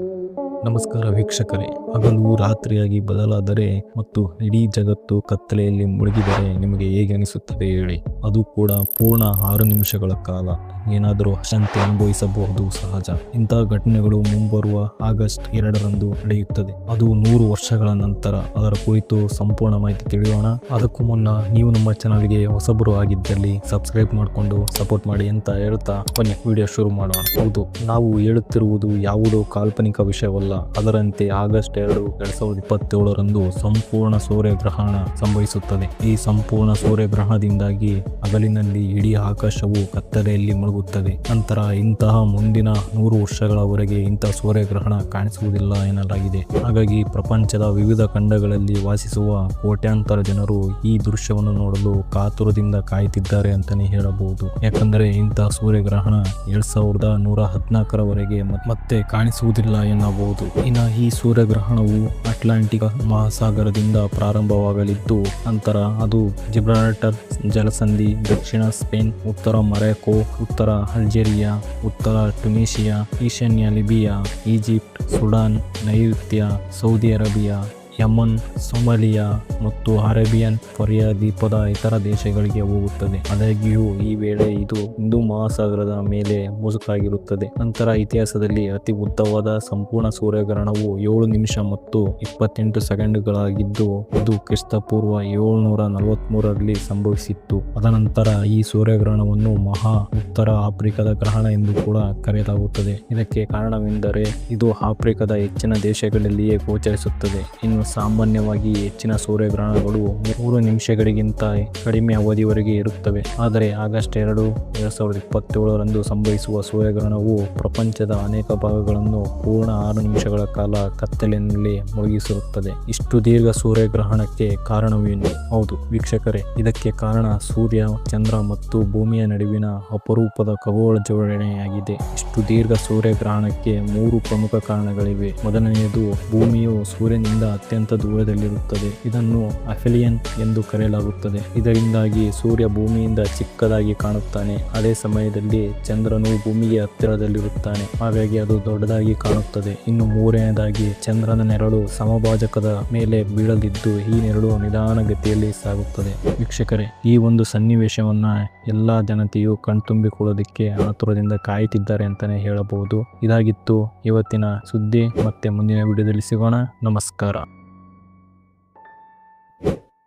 Thank you. ನಮಸ್ಕಾರ ವೀಕ್ಷಕರೇ. ಹಗಲು ರಾತ್ರಿಯಾಗಿ ಬದಲಾದರೆ ಮತ್ತು ಇಡೀ ಜಗತ್ತು ಕತ್ತಲೆಯಲ್ಲಿ ಮುಳುಗಿದರೆ ನಿಮಗೆ ಹೇಗೆ ಅನಿಸುತ್ತದೆ ಹೇಳಿ. ಅದು ಕೂಡ ಪೂರ್ಣ ಆರು ನಿಮಿಷಗಳ ಕಾಲ. ಏನಾದರೂ ಅಶಾಂತಿ ಅನುಭವಿಸಬಹುದು ಸಹಜ. ಇಂತಹ ಘಟನೆಗಳು ಮುಂಬರುವ ಆಗಸ್ಟ್ ಎರಡರಂದು ನಡೆಯುತ್ತದೆ. ಅದು ನೂರು ವರ್ಷಗಳ ನಂತರ. ಅದರ ಕುರಿತು ಸಂಪೂರ್ಣ ಮಾಹಿತಿ ತಿಳಿಯೋಣ. ಅದಕ್ಕೂ ಮುನ್ನ ನೀವು ನಮ್ಮ ಚಾನಲ್ಗೆ ಹೊಸಬರು ಆಗಿದ್ದಲ್ಲಿ ಸಬ್ಸ್ಕ್ರೈಬ್ ಮಾಡಿಕೊಂಡು ಸಪೋರ್ಟ್ ಮಾಡಿ ಅಂತ ಹೇಳ್ತಾ ಬನ್ನಿ ವಿಡಿಯೋ ಶುರು ಮಾಡೋಣ. ಹೌದು, ನಾವು ಹೇಳುತ್ತಿರುವುದು ಯಾವುದೋ ಕಾಲ್ಪನಿಕ ವಿಷಯವಲ್ಲ. ಅದರಂತೆ ಆಗಸ್ಟ್ ಎರಡು ಎರಡ್ ಸಾವಿರದ ಇಪ್ಪತ್ತೇಳರಂದು ಸಂಪೂರ್ಣ ಸೂರ್ಯಗ್ರಹಣ ಸಂಭವಿಸುತ್ತದೆ. ಈ ಸಂಪೂರ್ಣ ಸೂರ್ಯಗ್ರಹಣದಿಂದಾಗಿ ಹಗಲಿನಲ್ಲಿ ಇಡೀ ಆಕಾಶವು ಕತ್ತಲೆಯಲ್ಲಿ ಮುಳುಗುತ್ತದೆ. ನಂತರ ಇಂತಹ ಮುಂದಿನ ನೂರು ವರ್ಷಗಳವರೆಗೆ ಇಂತಹ ಸೂರ್ಯಗ್ರಹಣ ಕಾಣಿಸುವುದಿಲ್ಲ ಎನ್ನಲಾಗಿದೆ. ಹಾಗಾಗಿ ಪ್ರಪಂಚದ ವಿವಿಧ ಖಂಡಗಳಲ್ಲಿ ವಾಸಿಸುವ ಕೋಟ್ಯಾಂತರ ಜನರು ಈ ದೃಶ್ಯವನ್ನು ನೋಡಲು ಕಾತುರದಿಂದ ಕಾಯುತ್ತಿದ್ದಾರೆ ಅಂತಾನೆ ಹೇಳಬಹುದು. ಯಾಕಂದರೆ ಇಂತಹ ಸೂರ್ಯಗ್ರಹಣ ಎರಡ್ ಸಾವಿರದ ನೂರ ಹದಿನಾಲ್ಕರವರೆಗೆ ಮತ್ತೆ ಕಾಣಿಸುವುದಿಲ್ಲ ಎನ್ನಬಹುದು. ಇನ್ನು ಈ ಸೂರ್ಯಗ್ರಹಣವು ಅಟ್ಲಾಂಟಿಕ್ ಮಹಾಸಾಗರದಿಂದ ಪ್ರಾರಂಭವಾಗಲಿದ್ದು, ನಂತರ ಅದು ಜಿಬ್ರಾಟರ್ ಜಲಸಂಧಿ ದಕ್ಷಿಣ ಸ್ಪೇನ್, ಉತ್ತರ ಮೊರಾಕೊ ಉತ್ತರ ಅಲ್ಜೇರಿಯಾ, ಉತ್ತರ ಟುನೀಷಿಯಾ ಈಶಾನ್ಯ ಲಿಬಿಯಾ, ಈಜಿಪ್ಟ್, ಸುಡಾನ್ ನೈಋತ್ಯ ಸೌದಿ ಅರೇಬಿಯಾ ಯಮನ್, ಸೊಮಾಲಿಯಾ ಮತ್ತು ಅರೇಬಿಯನ್ ಕೊರಿಯಾ ದ್ವೀಪದ ಇತರ ದೇಶಗಳಿಗೆ ಹೋಗುತ್ತದೆ. ಆದಾಗ್ಯೂ, ಈ ವೇಳೆ ಇದು ಹಿಂದೂ ಮಹಾಸಾಗರದ ಮೇಲೆ ಮುಸುಕಾಗಿರುತ್ತದೆ. ನಂತರ ಇತಿಹಾಸದಲ್ಲಿ ಅತಿ ಉದ್ದವಾದ ಸಂಪೂರ್ಣ ಸೂರ್ಯಗ್ರಹಣವು ಏಳು ನಿಮಿಷ ಮತ್ತು ಇಪ್ಪತ್ತೆಂಟು ಸೆಕೆಂಡ್ಗಳಾಗಿದ್ದು, ಇದು ಕ್ರಿಸ್ತಪೂರ್ವ ಏಳ್ನೂರ ನಲವತ್ಮೂರರಲ್ಲಿ ಸಂಭವಿಸಿತ್ತು. ಅದನಂತರ ಈ ಸೂರ್ಯಗ್ರಹಣವನ್ನು ಮಹಾ ಉತ್ತರ ಆಫ್ರಿಕಾದ ಗ್ರಹಣ ಎಂದು ಕೂಡ ಕರೆಯಲಾಗುತ್ತದೆ. ಇದಕ್ಕೆ ಕಾರಣವೆಂದರೆ, ಇದು ಆಫ್ರಿಕಾದ ಹೆಚ್ಚಿನ ದೇಶಗಳಲ್ಲಿಯೇ ಗೋಚರಿಸುತ್ತದೆ. ಇನ್ನು ಸಾಮಾನ್ಯವಾಗಿ ಹೆಚ್ಚಿನ ಸೂರ್ಯಗ್ರಹಣಗಳು ಮೂರು ನಿಮಿಷಗಳಿಗಿಂತ ಕಡಿಮೆ ಅವಧಿವರೆಗೆ ಇರುತ್ತವೆ. ಆದರೆ ಆಗಸ್ಟ್ ಎರಡು ಎರಡು ಸಾವಿರದ ಇಪ್ಪತ್ತೇಳರಂದು ಸಂಭವಿಸುವ ಸೂರ್ಯಗ್ರಹಣವು ಪ್ರಪಂಚದ ಅನೇಕ ಭಾಗಗಳನ್ನು ಪೂರ್ಣ ಆರು ನಿಮಿಷಗಳ ಕಾಲ ಕತ್ತಲಿನಲ್ಲಿ ಮುಳುಗಿಸಿರುತ್ತದೆ. ಇಷ್ಟು ದೀರ್ಘ ಸೂರ್ಯಗ್ರಹಣಕ್ಕೆ ಕಾರಣವೇನು? ಹೌದು, ವೀಕ್ಷಕರೇ, ಇದಕ್ಕೆ ಕಾರಣ ಸೂರ್ಯ, ಚಂದ್ರ ಮತ್ತು ಭೂಮಿಯ ನಡುವಿನ ಅಪರೂಪದ ಖಗೋಳ ಜೋಡಣೆಯಾಗಿದೆ. ಇಷ್ಟು ದೀರ್ಘ ಸೂರ್ಯಗ್ರಹಣಕ್ಕೆ ಮೂರು ಪ್ರಮುಖ ಕಾರಣಗಳಿವೆ. ಮೊದಲನೆಯದು, ಭೂಮಿಯು ಸೂರ್ಯನಿಂದ ಅತ್ಯಂತ ದೂರದಲ್ಲಿರುತ್ತದೆ. ಇದನ್ನು ಅಫಿಲಿಯನ್ ಎಂದು ಕರೆಯಲಾಗುತ್ತದೆ. ಇದರಿಂದಾಗಿ ಸೂರ್ಯ ಭೂಮಿಯಿಂದ ಚಿಕ್ಕದಾಗಿ ಕಾಣುತ್ತಾನೆ. ಅದೇ ಸಮಯದಲ್ಲಿ ಚಂದ್ರನು ಭೂಮಿಗೆ ಹತ್ತಿರದಲ್ಲಿರುತ್ತಾನೆ. ಹಾಗಾಗಿ ಅದು ದೊಡ್ಡದಾಗಿ ಕಾಣುತ್ತದೆ. ಇನ್ನು ಮೂರನೆಯದಾಗಿ ಚಂದ್ರನ ನೆರಳು ಸಮಭಾಜಕದ ಮೇಲೆ ಬೀಳಲಿದ್ದು ಈ ನೆರಳು ನಿಧಾನಗತಿಯಲ್ಲಿ ಸಾಗುತ್ತದೆ. ವೀಕ್ಷಕರೇ, ಈ ಒಂದು ಸನ್ನಿವೇಶವನ್ನ ಎಲ್ಲಾ ಜನತೆಯು ಕಣ್ತುಂಬಿಕೊಳ್ಳೋದಕ್ಕೆ ಆತುರದಿಂದ ಕಾಯುತ್ತಿದ್ದಾರೆ ಅಂತಾನೆ ಹೇಳಬಹುದು. ಇದಾಗಿತ್ತು ಇವತ್ತಿನ ಸುದ್ದಿ. ಮತ್ತೆ ಮುಂದಿನ ವಿಡಿಯೋದಲ್ಲಿ ಸಿಗೋಣ. ನಮಸ್ಕಾರ.